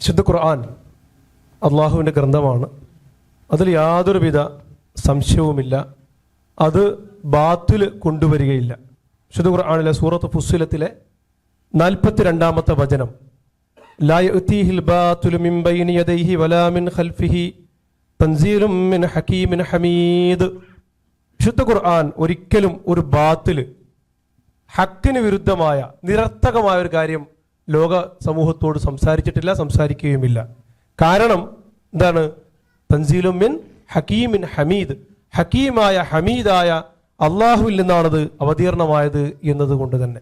ശുദ്ധ ഖുർആൻ അള്ളാഹുവിന്റെ ഗ്രന്ഥമാണ്. അതിൽ യാതൊരുവിധ സംശയവുമില്ല. അത് ബാത്തിൽ കൊണ്ടുവരികയില്ല. ശുദ്ധ ഖുർആാനിലെ സൂറത്ത് ഫുസ്സുലത്തിലെ നാൽപ്പത്തി രണ്ടാമത്തെ വചനം ഹമീദ്. ശുദ്ധ ഖുർആൻ ഒരിക്കലും ഒരു ബാത്തിൽ ഹക്കിന് വിരുദ്ധമായ നിരർത്ഥകമായ ഒരു കാര്യം ലോക സമൂഹത്തോട് സംസാരിച്ചിട്ടില്ല സംസാരിക്കുകയുമില്ല. കാരണം എന്താണ്? തൻസീലും മിൻ ഹക്കീമിൻ ഹമീദ്. ഹക്കീമായ ഹമീദായ അള്ളാഹുവിൽ നിന്നാണത് അവതീർണമായത് എന്നതുകൊണ്ട് തന്നെ.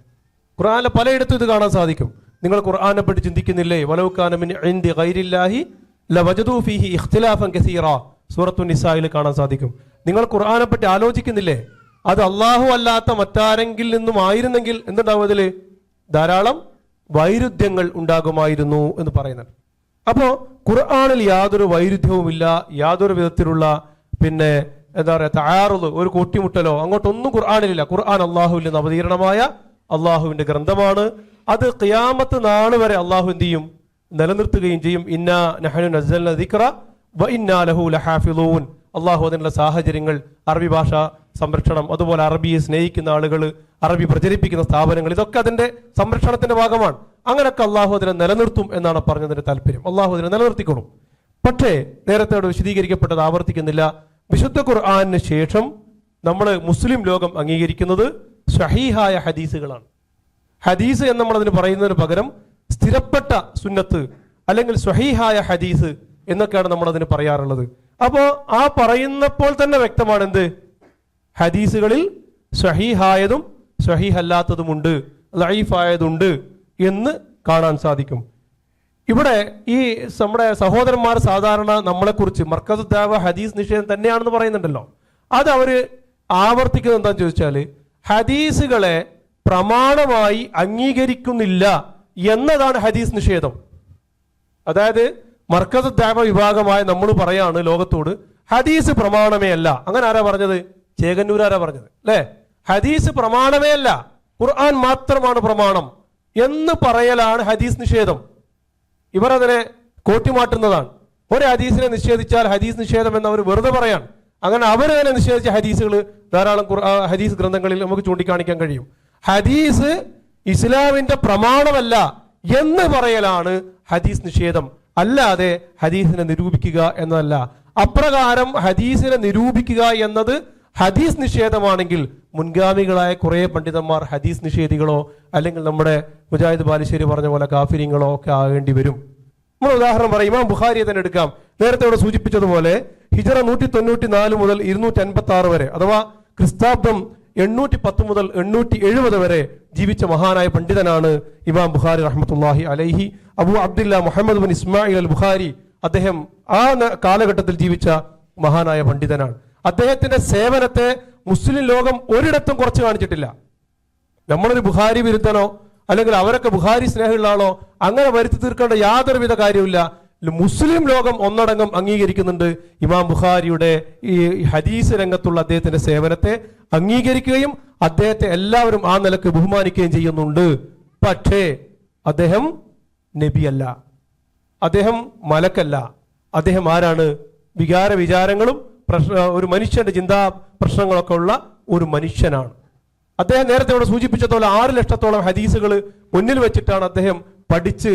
ഖുർആാനിലെ പലയിടത്തും ഇത് കാണാൻ സാധിക്കും. നിങ്ങൾ ഖുർആാനെ പറ്റി ചിന്തിക്കുന്നില്ലേ? വലവുക്കാനമിൻ ഇഖ്തിലാഫൻ കസീറ. സൂറത്തു നിസായിൽ കാണാൻ സാധിക്കും. നിങ്ങൾ ഖുർആാനെ പറ്റി ആലോചിക്കുന്നില്ലേ? അത് അള്ളാഹു അല്ലാത്ത മറ്റാരെങ്കിൽ നിന്നും ആയിരുന്നെങ്കിൽ എന്തുണ്ടാവും അതിൽ ധാരാളം വൈരുദ്ധ്യങ്ങൾ ഉണ്ടാകുമായിരുന്നു എന്ന് പറയുന്നത്. അപ്പോൾ ഖുർആാനിൽ യാതൊരു വൈരുദ്ധ്യവുമില്ല യാതൊരു വിധത്തിലുള്ള പിന്നെ എന്താ പറയുക തയ്യാറുള്ള ഒരു കൂട്ടിമുട്ടലോ അങ്ങോട്ടൊന്നും ഖുർആാനിലില്ല. ഖുർആൻ അള്ളാഹുവിന്റെ നവതീരണമായ അള്ളാഹുവിന്റെ ഗ്രന്ഥമാണ്. അത് ഖിയാമത്ത് നാൾ വരെ അള്ളാഹു എന്ത് ചെയ്യും? നിലനിർത്തുകയും ചെയ്യും. ഇന്ന നഹനു നസൽ ദിക്റ വ ഇന്നാ ലഹു ലഹാഫിളൂൻ അള്ളാഹു അതിനുള്ള സാഹചര്യങ്ങൾ അറബി ഭാഷ സംരക്ഷണം അതുപോലെ അറബിയെ സ്നേഹിക്കുന്ന ആളുകൾ അറബി പ്രചരിപ്പിക്കുന്ന സ്ഥാപനങ്ങൾ ഇതൊക്കെ അതിന്റെ സംരക്ഷണത്തിന്റെ ഭാഗമാണ്. അങ്ങനെയൊക്കെ അള്ളാഹു അതിനെ നിലനിർത്തും എന്നാണ് പറഞ്ഞതിന്റെ താല്പര്യം. അള്ളാഹു അതിനെ നിലനിർത്തിക്കൊള്ളും പക്ഷേ നേരത്തെ അവിടെ വിശദീകരിക്കപ്പെട്ടത് ആവർത്തിക്കുന്നില്ല. വിശുദ്ധ ഖുർആാനിന് ശേഷം നമ്മൾ മുസ്ലിം ലോകം അംഗീകരിക്കുന്നത് ഷഹീഹായ ഹദീസുകളാണ്. ഹദീസ് എന്ന് നമ്മൾ അതിന് പറയുന്നതിന് പകരം സ്ഥിരപ്പെട്ട സുന്നത്ത് അല്ലെങ്കിൽ സ്വഹീഹായ ഹദീസ് എന്നൊക്കെയാണ് നമ്മൾ അതിന് പറയാറുള്ളത്. അപ്പോൾ ആ പറയുന്നപ്പോൾ തന്നെ വ്യക്തമാണ് എന്ത് ഹദീസുകളിൽ സ്വഹീഹായതും സ്വഹീഹല്ലാത്തതുമുണ്ട് ലൈഫായതുണ്ട് എന്ന് കാണാൻ സാധിക്കും. ഇവിടെ ഈ നമ്മുടെ സഹോദരന്മാർ സാധാരണ നമ്മളെക്കുറിച്ച് മർക്കസ് ദാവ ഹദീസ് നിഷേധം തന്നെയാണെന്ന് പറയുന്നുണ്ടല്ലോ. അത് അവർ ആവർത്തിക്കുന്നത് എന്താണെന്ന് ചോദിച്ചാൽ ഹദീസുകളെ പ്രമാണമായി അംഗീകരിക്കുന്നില്ല എന്നതാണ് ഹദീസ് നിഷേധം. അതായത് മർക്കസ് ദാവ വിഭാഗമായ നമ്മൾ പറയാണ് ലോകത്തോട് ഹദീസ് പ്രമാണമേ അല്ല. അങ്ങനെ ആരാ പറഞ്ഞത്? ചേകന്നൂർ ആരാ പറഞ്ഞത്? അല്ലേ? ഹദീസ് പ്രമാണമേ അല്ല. ഖുർആൻ മാത്രമാണ് പ്രമാണം. എന്ന് പറയലാണ് ഹദീസ് നിഷേധം. ഇവർ അതിനെ കോട്ടിമാട്ടുന്നതാണ് ഒരു ഹദീസിനെ നിഷേധിച്ചാൽ ഹദീസ് നിഷേധം എന്ന് അവർ വെറുതെ പറയാണ്. അങ്ങനെ അവർ തന്നെ നിഷേധിച്ച ഹദീസുകൾ ധാരാളം ഹദീസ് ഗ്രന്ഥങ്ങളിൽ നമുക്ക് ചൂണ്ടിക്കാണിക്കാൻ കഴിയും. ഹദീസ് ഇസ്ലാമിന്റെ പ്രമാണമല്ല എന്ന് പറയലാണ് ഹദീസ് നിഷേധം. അല്ലാതെ ഹദീസിനെ നിരൂപിക്കുക എന്നതല്ല. അപ്രകാരം ഹദീസിനെ നിരൂപിക്കുക എന്നത് ഹദീസ് നിഷേധമാണെങ്കിൽ മുൻഗാമികളായ കുറേ പണ്ഡിതന്മാർ ഹദീസ് നിഷേധികളോ അല്ലെങ്കിൽ നമ്മുടെ മുജാഹിദ് ബാലുശ്ശേരി പറഞ്ഞ പോലെ കാഫിരിങ്ങളോ ഒക്കെ ആകേണ്ടി വരും. നമ്മൾ ഉദാഹരണം പറയാം. ഇമാം ബുഖാരിയെ തന്നെ എടുക്കാം. നേരത്തെ ഇവിടെ സൂചിപ്പിച്ചതുപോലെ ഹിജറ നൂറ്റി തൊണ്ണൂറ്റി നാല് മുതൽ ഇരുന്നൂറ്റി അൻപത്തി ആറ് വരെ അഥവാ ക്രിസ്താബ്ദം എണ്ണൂറ്റി പത്ത് മുതൽ എണ്ണൂറ്റി എഴുപത് വരെ ജീവിച്ച മഹാനായ പണ്ഡിതനാണ് ഇമാം ബുഖാരി റഹ്മത്തുല്ലാഹി അലൈഹി. Abu Abdullah Muhammad bin Ismail al Bukhari അദ്ദേഹം ആ കാലഘട്ടത്തിൽ ജീവിച്ച മഹാനായ പണ്ഡിതനാണ്. അദ്ദേഹത്തിന്റെ സേവനത്തെ മുസ്ലിം ലോകം ഒരിടത്തും കുറച്ച് കാണിച്ചിട്ടില്ല. നമ്മളൊരു ബുഹാരി വിരുദ്ധനോ അല്ലെങ്കിൽ അവരൊക്കെ ബുഹാരി സ്നേഹമുള്ള ആളോ അങ്ങനെ വരുത്തി തീർക്കേണ്ട യാതൊരുവിധ കാര്യമില്ല മുസ്ലിം ലോകം ഒന്നടങ്കം അംഗീകരിക്കുന്നുണ്ട്. ഇമാം ബുഖാരിയുടെ ഈ ഹദീസ് രംഗത്തുള്ള അദ്ദേഹത്തിന്റെ സേവനത്തെ അംഗീകരിക്കുകയും അദ്ദേഹത്തെ എല്ലാവരും ആ നിലയ്ക്ക് ബഹുമാനിക്കുകയും ചെയ്യുന്നുണ്ട്. പക്ഷേ അദ്ദേഹം നബിയല്ല. അദ്ദേഹം മലക്കല്ല. അദ്ദേഹം ആരാണ്? വികാര വിചാരങ്ങളും പ്രശ്ന ഒരു മനുഷ്യന്റെ ചിന്താ പ്രശ്നങ്ങളൊക്കെ ഉള്ള ഒരു മനുഷ്യനാണ്. അദ്ദേഹം നേരത്തെ ഇവിടെ സൂചിപ്പിച്ചതുപോലെ ആറ് ലക്ഷത്തോളം ഹദീസുകൾ മുന്നിൽ വെച്ചിട്ടാണ് അദ്ദേഹം പഠിച്ച്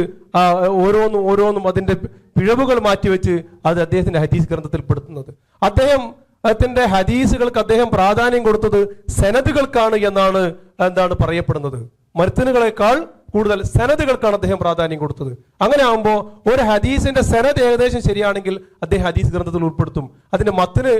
ഓരോന്നും ഓരോന്നും അതിന്റെ പിഴവുകൾ മാറ്റിവെച്ച് അത് അദ്ദേഹത്തിന്റെ ഹദീസ് ഗ്രന്ഥത്തിൽ പെടുത്തുന്നത് അദ്ദേഹം അദ്ദേഹത്തിന്റെ ഹദീസുകൾക്ക് അദ്ദേഹം പ്രാധാന്യം കൊടുത്തത് സെനതുകൾക്കാണ് എന്നാണ് എന്താണ് പറയപ്പെടുന്നത്. മരുത്തനുകളെക്കാൾ കൂടുതൽ സെനതുകൾക്കാണ് അദ്ദേഹം പ്രാധാന്യം കൊടുത്തത്. അങ്ങനെ ആകുമ്പോൾ ഒരു ഹദീസിന്റെ സെനത് ഏകദേശം ശരിയാണെങ്കിൽ അദ്ദേഹം ഹദീസ് ഗ്രന്ഥത്തിൽ ഉൾപ്പെടുത്തും. അതിന്റെ മത്തിന്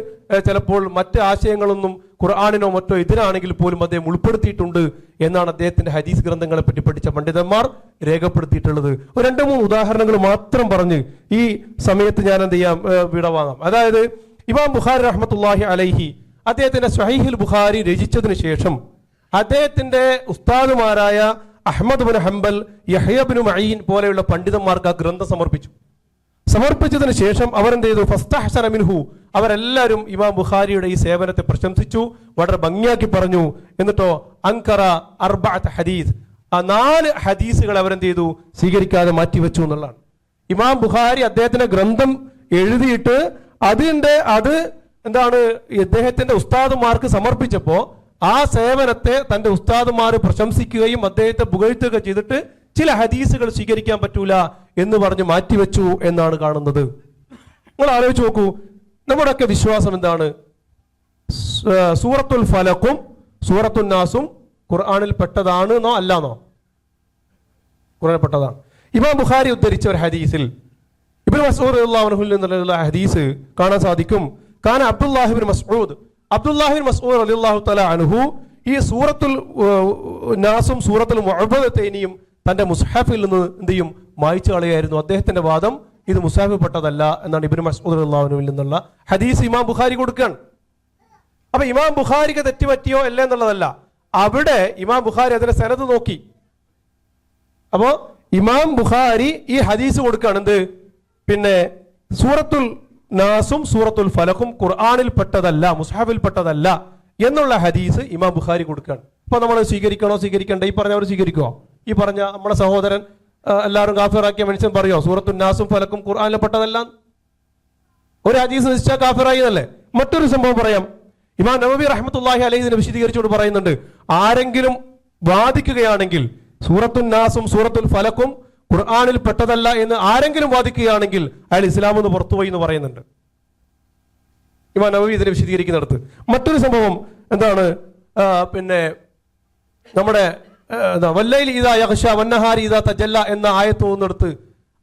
ചിലപ്പോൾ മറ്റ് ആശയങ്ങളൊന്നും ഖുർആാനിനോ മറ്റോ എതിരാണെങ്കിൽ പോലും അദ്ദേഹം ഉൾപ്പെടുത്തിയിട്ടുണ്ട് എന്നാണ് അദ്ദേഹത്തിന്റെ ഹദീസ് ഗ്രന്ഥങ്ങളെ പറ്റി പഠിച്ച പണ്ഡിതന്മാർ രേഖപ്പെടുത്തിയിട്ടുള്ളത്. രണ്ട് മൂന്ന് ഉദാഹരണങ്ങൾ മാത്രം പറഞ്ഞ് ഈ സമയത്ത് ഞാൻ എന്ത് ചെയ്യാം വിടവാങ്ങാം. അതായത് ഇമാം ബുഖാരി റഹ്മത്തുല്ലാഹി അലൈഹി അദ്ദേഹത്തിന്റെ സ്വഹീഹുൽ ബുഖാരി രചിച്ചതിന് ശേഷം അദ്ദേഹത്തിന്റെ ഉസ്താദുമാരായ Ahmad bin Hanbal Yahya bin Maeen പോലെയുള്ള പണ്ഡിതന്മാർക്ക് ആ ഗ്രന്ഥം സമർപ്പിച്ചു. സമർപ്പിച്ചതിന് ശേഷം അവരെന്ത് ചെയ്തു? മിൻഹു. അവരെല്ലാവരും ഇമാം ബുഖാരിയുടെ ഈ സേവനത്തെ പ്രശംസിച്ചു. വളരെ ഭംഗിയാക്കി പറഞ്ഞു. എന്നിട്ടോ അങ്കറ അർബാത്ത് ഹദീസ്. ആ നാല് ഹദീസുകൾ അവരെന്ത് ചെയ്തു? സ്വീകരിക്കാതെ മാറ്റിവെച്ചു എന്നുള്ളതാണ്. ഇമാം ബുഖാരി അദ്ദേഹത്തിന്റെ ഗ്രന്ഥം എഴുതിയിട്ട് അതിന്റെ അത് എന്താണ് ഇദ്ദേഹത്തിന്റെ ഉസ്താദുമാർക്ക് സമർപ്പിച്ചപ്പോൾ ആ സേവനത്തെ തന്റെ ഉസ്താദുമാർ പ്രശംസിക്കുകയും അദ്ദേഹത്തെ പുകഴ്ത്തുകയൊക്കെ ചെയ്തിട്ട് ചില ഹദീസുകൾ സ്വീകരിക്കാൻ പറ്റൂല. എന്ന് പറഞ്ഞ് മാറ്റിവെച്ചു എന്നാണ് കാണുന്നത്. നിങ്ങൾ ആലോചിച്ച് നോക്കൂ നമ്മുടെയൊക്കെ വിശ്വാസം എന്താണ്? സൂറത്തുൽ ഫലക്കും സൂറത്തുൽ നാസും ഖുർആാനിൽ പെട്ടതാണ് എന്നോ അല്ലാന്നോ ഖുർആാനിൽ പെട്ടതാണ്. ഇമാം ബുഖാരി ഉദ്ധരിച്ച ഒരു ഹദീസിൽ ഇബിൻ മസൂദ് നിന്നുള്ള ഹദീസ് കാണാൻ സാധിക്കും. കാന അബ്ദുല്ലാഹിബിൻ മസ്ഊദ്. അബ്ദുല്ലാഹിബിൻ അലി അള്ളാഹു തല അനുഹു ഈ സൂറത്തുൽ നാസും സൂറത്തുൽ മുഅവ്വദത്തൈനിയും തന്റെ മുസ്ഹഫിൽ നിന്ന് എന്ത് ചെയ്യും? മായ്ച്ചു കളയായിരുന്നു അദ്ദേഹത്തിന്റെ വാദം ഇത് മുസാഫിപ്പെട്ടതല്ല എന്നാണ് ഇബിൻ മസ്ഊദ് അള്ളാഹുനുവിൽ നിന്നുള്ള ഹദീസ് ഇമാം ബുഖാരി കൊടുക്കുകയാണ്. അപ്പൊ ഇമാം ബുഖാരിക്ക് തെറ്റുപറ്റിയോ അല്ല എന്നുള്ളതല്ല. അവിടെ ഇമാം ബുഖാരി അതിന്റെ സനത് നോക്കി. അപ്പോ ഇമാം ബുഖാരി ഈ ഹദീസ് കൊടുക്കുകയാണ്. എന്ത്? പിന്നെ സൂറത്തുൽ നാസും സൂറത്തുൽ ഫലഖും ഖുർആാനിൽ പെട്ടതല്ല മുസാഫിൽ പെട്ടതല്ല എന്നുള്ള ഹദീസ് ഇമാം ബുഖാരി കൊടുക്കുകയാണ്. അപ്പൊ നമ്മൾ സ്വീകരിക്കണോ സ്വീകരിക്കണ്ടേ? ഈ പറഞ്ഞവർ സ്വീകരിക്കോ ഈ പറഞ്ഞ നമ്മുടെ സഹോദരൻ എല്ലാവരും കാഫിറാക്കിയ മനുഷ്യൻ പറയോ? സൂറത്തുൽ നാസും ഫലക്കും ഖുർആാനിലെ പെട്ടതെല്ലാം? ഒരു ഹദീസ് നിശ്ചയ കാഫിറായി എന്നല്ലേ മറ്റൊരു സംഭവം പറയാം. ഇമാം നബി റഹ്മത്തുള്ളാഹി അലൈഹി ഇതിനെ വിശദീകരിച്ചുകൊണ്ട് പറയുന്നുണ്ട്. ആരെങ്കിലും വാദിക്കുകയാണെങ്കിൽ സൂറത്തുൽ നാസും സൂറത്തുൽ ഫലക്കും ഖുർആാനിൽ പെട്ടതല്ല എന്ന് ആരെങ്കിലും വാദിക്കുകയാണെങ്കിൽ അയാൾ ഇസ്ലാം എന്ന് പുറത്തുപോയി എന്ന് പറയുന്നുണ്ട്. ഇമാം നബി ഇതിനെ വിശദീകരിക്കുന്നിടത്ത്. മറ്റൊരു സംഭവം എന്താണ്? പിന്നെ നമ്മുടെ വല്ലയിൽ ഇതാ യഹ്ഷ വന്നഹാരി ഇതാ തജല്ല എന്ന ആയത്ത് ഒന്നെടുത്ത്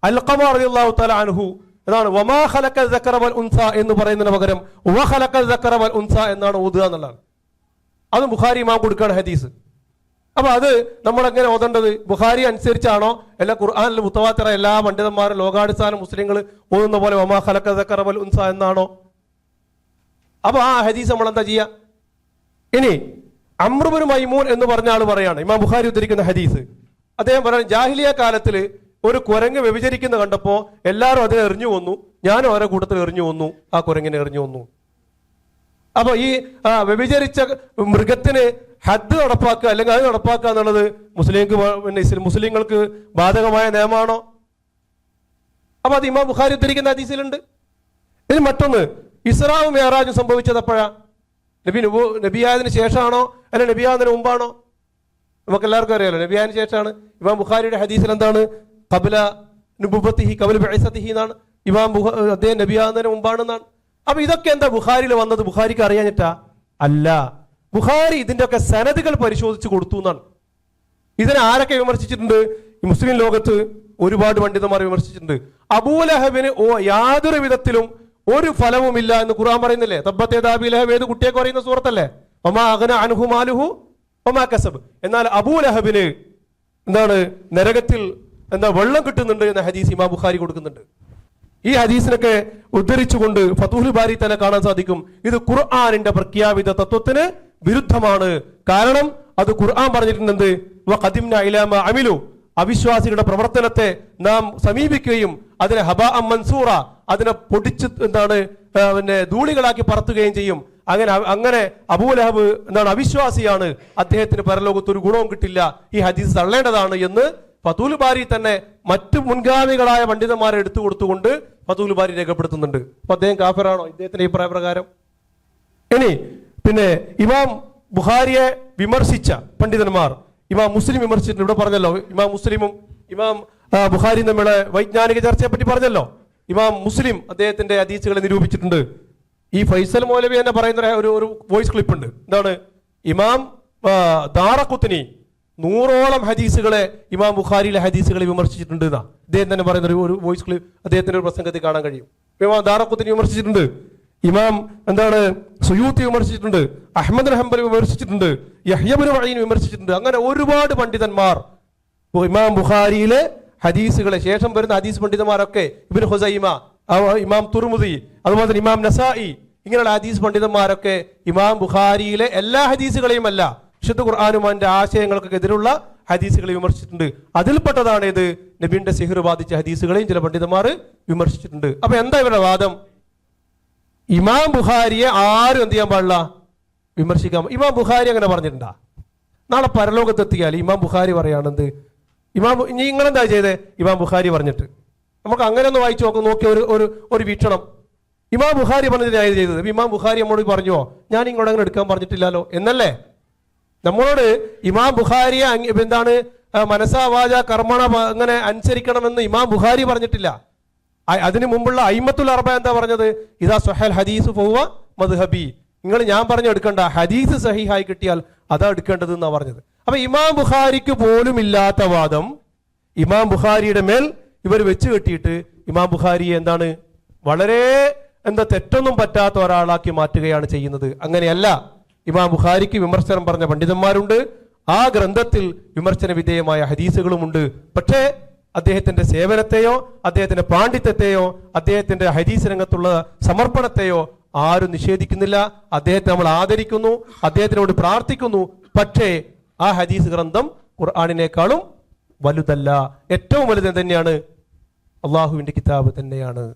അൽഖമ റളിയല്ലാഹു തആല അൻഹു എന്നാണ് വമാ ഖലഖൽ ദക്കറ വൽ ഉൻസ എന്ന് പറയുന്നതിന് പകരം വ ഖലഖൽ ദക്കറ വൽ ഉൻസ എന്നാണ് ഓതുക എന്നുള്ളതാണ്. അത് ബുഖാരി ഇമാം കൊടുക്കുകയാണ് ഹദീസ്. അപ്പൊ അത് നമ്മൾ എങ്ങനെ ഓതേണ്ടത്? ബുഖാരി അനുസരിച്ചാണോ? എല്ലാ ഖുർആാനിൽ മുത്തവാത്തറ എല്ലാ പണ്ഡിതന്മാരും ലോകാടിസ്ഥാന മുസ്ലിങ്ങൾ ഓതുന്ന പോലെ വമാ ഖലഖൽ ദക്കറ വൽ ഉൻസ എന്നാണോ? അപ്പൊ ആ ഹദീസ് നമ്മൾ എന്താ ചെയ്യാ ഇനി അമ്രുബിന് മൈമൂൻ എന്ന് പറഞ്ഞ ആൾ പറയാണ്. ഇമാം ബുഖാരി ഉദ്ധരിക്കുന്ന ഹദീസ്. അദ്ദേഹം പറയുന്നത് ജാഹിലിയ കാലത്തിൽ ഒരു കുരങ്ങ് വ്യഭിചരിക്കുന്ന കണ്ടപ്പോൾ എല്ലാവരും അതിനെ എറിഞ്ഞു വന്നു. ഞാനും അവരെ കൂട്ടത്തിൽ എറിഞ്ഞു വന്നു. ആ കുരങ്ങിനെ എറിഞ്ഞു വന്നു. അപ്പൊ ഈ വ്യഭിചരിച്ച മൃഗത്തിന് ഹദ് നടപ്പാക്കുക അല്ലെങ്കിൽ അത് നടപ്പാക്കുക എന്നുള്ളത് മുസ്ലിംക്ക് പിന്നെ മുസ്ലിങ്ങൾക്ക് ബാധകമായ നിയമമാണോ? അപ്പൊ അത് ഇമാം ബുഖാരി ഉദ്ധരിക്കുന്ന ഹദീസിലുണ്ട്. ഇനി മറ്റൊന്ന് ഇസ്രാവും മേറാജും സംഭവിച്ചത് എപ്പോഴാ? നബി നുബു നബിയായതിനു ശേഷമാണോ? അല്ല നബിയാതിന് മുമ്പാണോ? നമുക്ക് എല്ലാവർക്കും അറിയാലോ നബിയാന് ശേഷമാണ്. ഇമാം ബുഖാരിയുടെ ഹദീസിൽ എന്താണ്? കബല നുബുബത്തിഹി കബല ബൈസത്തിഹി എന്നാണ്. ഇമാം ബുഖ അദ്ദേഹം നബിയാകുന്നതിന് മുമ്പാണെന്നാണ്. അപ്പൊ ഇതൊക്കെ എന്താ ബുഖാരിയിൽ വന്നത്? ബുഖാരിക്ക് അറിയാഞ്ഞിട്ടാ? അല്ല. ബുഖാരി ഇതിന്റെ ഒക്കെ സനതുകൾ പരിശോധിച്ച് കൊടുത്തു എന്നാണ്. ഇതിനെ ആരൊക്കെ വിമർശിച്ചിട്ടുണ്ട്? മുസ്ലിം ലോകത്ത് ഒരുപാട് പണ്ഡിതന്മാർ വിമർശിച്ചിട്ടുണ്ട്. അബൂലഹബിന് ഓ യാതൊരു വിധത്തിലും ഒരു ഫലവുമില്ല എന്ന് ഖുർആൻ പറയുന്നില്ലേ? തബ്ബത്തെ ദാബിലഹബ് ഏത് കുട്ടിയൊക്കെ പറയുന്ന സൂറത്തല്ലേ? അൻഹു കസബ്. എന്നാൽ അബൂ ലഹബിന് എന്താണ് നരകത്തിൽ എന്താ വെള്ളം കിട്ടുന്നുണ്ട് എന്ന ഹദീസ് ഇമാ ബുഖാരി കൊടുക്കുന്നുണ്ട്. ഈ ഹദീസിനൊക്കെ ഉദ്ധരിച്ചുകൊണ്ട് ഫതൂഹുൽ ബാരി തന്നെ കാണാൻ സാധിക്കും. ഇത് ഖുർആാനിന്റെ പ്രഖ്യാപിത തത്വത്തിന് വിരുദ്ധമാണ്. കാരണം അത് ഖുർആൻ പറഞ്ഞിട്ടുണ്ട് എന്ത് വഖദിംന ഇലാ മാ അമിലു. അവിശ്വാസികളുടെ പ്രവർത്തനത്തെ നാം സമീപിക്കുകയും അതിനെ ഹബ മൻസൂറ അതിനെ പൊടിച്ച് എന്താണ് പിന്നെ ധൂളികളാക്കി പറത്തുകയും ചെയ്യും. അങ്ങനെ അങ്ങനെ അബൂലഹബ് എന്താണ് അവിശ്വാസിയാണ്. അദ്ദേഹത്തിന് പരലോകത്ത് ഒരു ഗുണവും കിട്ടില്ല. ഈ ഹദീസ് തള്ളേണ്ടതാണ് എന്ന് ഫതൂൽ ബാരി തന്നെ മറ്റു മുൻഗാമികളായ പണ്ഡിതന്മാരെ എടുത്തു കൊടുത്തുകൊണ്ട് ഫതൂൽ ബാരി രേഖപ്പെടുത്തുന്നുണ്ട്. അപ്പൊ അദ്ദേഹം കാഫറാണോ? ഇദ്ദേഹത്തിന്റെ അഭിപ്രായ പ്രകാരം. ഇനി പിന്നെ ഇമാം ബുഹാരിയെ വിമർശിച്ച പണ്ഡിതന്മാർ. ഇമാം മുസ്ലിം വിമർശിച്ചിട്ടുണ്ട്. ഇവിടെ പറഞ്ഞല്ലോ ഇമാം മുസ്ലിമും ഇമാം ബുഹാരിയും തമ്മിലെ വൈജ്ഞാനിക ചർച്ചയെ പറ്റി പറഞ്ഞല്ലോ. ഇമാം മുസ്ലിം അദ്ദേഹത്തിന്റെ അതീച്ചുകളെ നിരൂപിച്ചിട്ടുണ്ട്. ഈ ഫൈസൽ മൗലവി തന്നെ പറയുന്ന ഒരു- ഒരു വോയിസ് ക്ലിപ്പ് ഉണ്ട്. എന്താണ്? ഇമാം ദാറക്കുത്തിനി നൂറോളം ഹദീസുകളെ ഇമാം ബുഖാരിയിലെ ഹദീസുകളെ വിമർശിച്ചിട്ടുണ്ട് എന്നാ. അദ്ദേഹം തന്നെ പറയുന്ന ഒരു- വോയിസ് ക്ലിപ്പ് അദ്ദേഹത്തിന്റെ ഒരു പ്രസംഗത്തിൽ കാണാൻ കഴിയും. ഇമാം ദാറക്കുത്തിനി വിമർശിച്ചിട്ടുണ്ട്. ഇമാം എന്താണ്? സുയൂത്തി വിമർശിച്ചിട്ടുണ്ട്. അഹമ്മദ് ഹംബൽ വിമർശിച്ചിട്ടുണ്ട്. യഹ്യബുൽ വഴീൻ വിമർശിച്ചിട്ടുണ്ട്. അങ്ങനെ ഒരുപാട് പണ്ഡിതന്മാർ ഇമാം ബുഖാരിയിലെ ഹദീസുകളെ ശേഷം വരുന്ന ഹദീസ് പണ്ഡിതന്മാരൊക്കെ ഇബിൻ ഹുസൈമ ഇമാം തുർമുദി അതുപോലെ തന്നെ ഇമാം നസായി ഇങ്ങനെയുള്ള ഹദീസ് പണ്ഡിതന്മാരൊക്കെ ഇമാം ബുഖാരിയിലെ എല്ലാ ഹദീസുകളെയും അല്ല വിശുദ്ധ ഖുർആാനുമാന്റെ ആശയങ്ങൾക്കൊക്കെ എതിരുള്ള ഹദീസുകളെ വിമർശിച്ചിട്ടുണ്ട്. അതിൽപ്പെട്ടതാണ് ഇത് നബീന്റെ സിഹിർ ബാധിച്ച ഹദീസുകളെയും ചില പണ്ഡിതന്മാർ വിമർശിച്ചിട്ടുണ്ട്. അപ്പൊ എന്താ ഇവരുടെ വാദം? ഇമാം ബുഖാരിയെ ആരും എന്ത് ചെയ്യാൻ പാടില്ല? വിമർശിക്കാം ഇമാം ബുഖാരി അങ്ങനെ പറഞ്ഞിട്ടുണ്ടാ? നാളെ പരലോകത്തെത്തിയാൽ ഇമാം ബുഖാരി പറയാണെന്ത് ഇമാം ഇനി നിങ്ങളെന്താ ചെയ്തേ? ഇമാം ബുഖാരി പറഞ്ഞിട്ട്. നമുക്ക് അങ്ങനെ ഒന്ന് വായിച്ചു നോക്കാം നോക്കിയ ഒരു ഒരു ഒരു വീക്ഷണം. ഇമാം ബുഖാരി പറഞ്ഞത് ന്യായം ചെയ്തത് ഇമാം ബുഖാരി നമ്മോട് പറഞ്ഞോ ഞാൻ ഇങ്ങോട്ട് അങ്ങനെ എടുക്കാൻ പറഞ്ഞിട്ടില്ലല്ലോ എന്നല്ലേ? നമ്മളോട് ഇമാം ബുഖാരിയെ എന്താണ് മനസ്സാവാച വാച കർമ്മണ അങ്ങനെ അനുസരിക്കണമെന്ന് ഇമാം ബുഖാരി പറഞ്ഞിട്ടില്ല. അതിനു മുമ്പുള്ള അയിമത്തുൽ അറബ എന്താ പറഞ്ഞത്? ഇതാ സൊഹൽ ഹദീസ് പോവ മദ്ഹബി. നിങ്ങൾ ഞാൻ പറഞ്ഞു എടുക്കണ്ട ഹദീസ് സഹിഹായി കിട്ടിയാൽ അതാ എടുക്കേണ്ടത് എന്നാ പറഞ്ഞത്. അപ്പൊ ഇമാം ബുഖാരിക്ക് പോലും ഇല്ലാത്ത വാദം ഇമാം ബുഖാരിയുടെ മേൽ ഇവർ വെച്ച് കെട്ടിയിട്ട് ഇമാം ബുഖാരിയെ എന്താണ് വളരെ എന്താ തെറ്റൊന്നും പറ്റാത്ത ഒരാളാക്കി മാറ്റുകയാണ് ചെയ്യുന്നത്. അങ്ങനെയല്ല ഇമാം ബുഖാരിക്ക് വിമർശനം പറഞ്ഞ പണ്ഡിതന്മാരുണ്ട്. ആ ഗ്രന്ഥത്തിൽ വിമർശന വിധേയമായ ഹദീസുകളുമുണ്ട്. പക്ഷേ അദ്ദേഹത്തിന്റെ സേവനത്തെയോ അദ്ദേഹത്തിന്റെ പാണ്ഡിത്യത്തെയോ അദ്ദേഹത്തിന്റെ ഹദീസ് രംഗത്തുള്ള സമർപ്പണത്തെയോ ആരും നിഷേധിക്കുന്നില്ല. അദ്ദേഹത്തെ നമ്മൾ ആദരിക്കുന്നു അദ്ദേഹത്തിനോട് പ്രാർത്ഥിക്കുന്നു. പക്ഷേ ആ ഹദീസ് ഗ്രന്ഥം ഖുർആാനിനേക്കാളും വലുതല്ല ഏറ്റവും വലുത് തന്നെയാണ്. അള്ളാഹുവിന്റെ കിതാബ് തന്നെയാണ്.